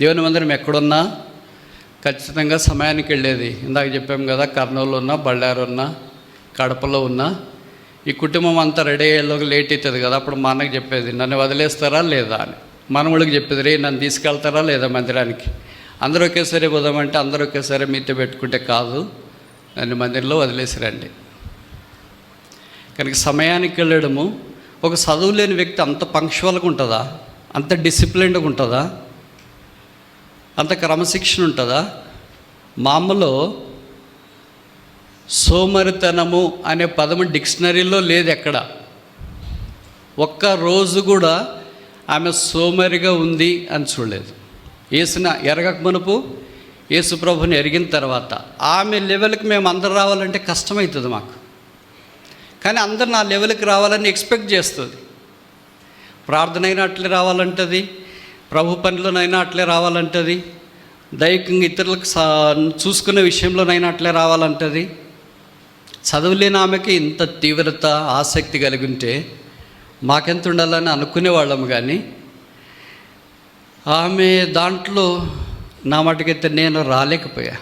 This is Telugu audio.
దేవుని మందిరం ఎక్కడున్నా ఖచ్చితంగా సమయానికి వెళ్ళేది. ఇందాక చెప్పాము కదా కర్నూలు ఉన్నా బళ్ళారు ఉన్నా కడపలో ఉన్నా ఈ కుటుంబం అంతా రెడీ అయ్యేలోకి లేట్ అవుతుంది కదా అప్పుడు మా అన్నకి చెప్పేది నన్ను వదిలేస్తారా లేదా? అని. మనవాళ్ళకి చెప్పేది రే నన్ను తీసుకెళ్తారా లేదా మందిరానికి? అందరూ ఒకేసారి పోదామంటే అందరూ ఒకేసారి మీతో పెట్టుకుంటే కాదు నన్ను మందిరంలో వదిలేసిరండి. కనుక సమయానికి వెళ్ళడము ఒక చదువు లేని వ్యక్తి అంత పంక్చువల్గా ఉంటుందా? అంత డిసిప్లిన్డ్గా ఉంటుందా? అంత క్రమశిక్షణ ఉంటుందా? మామూలు సోమరితనము అనే పదము డిక్షనరీలో లేదు ఎక్కడ. ఒక్క రోజు కూడా ఆమె సోమరిగా ఉంది అని చూడలేదు. వేసిన ఎరగక మునుపు యేసుప్రభుని ఎరిగిన తర్వాత ఆమె లెవెల్కి మేము అందరు రావాలంటే కష్టమవుతుంది మాకు. కానీ అందరు నా లెవెల్కి రావాలని ఎక్స్పెక్ట్ చేస్తుంది. ప్రార్థన అయినా అట్లే రావాలంటది ప్రభు పనిలోనైనా అట్లే రావాలంటది. దైవికంగా ఇతరులకు సా చూసుకునే విషయంలోనైనా అట్లే రావాలంటది. చదువులేని ఆమెకి ఇంత తీవ్రత ఆసక్తి కలిగి ఉంటే మాకెంత ఉండాలని అనుకునే వాళ్ళము కానీ ఆమె దాంట్లో నా మటుకైతే నేను రాలేకపోయా.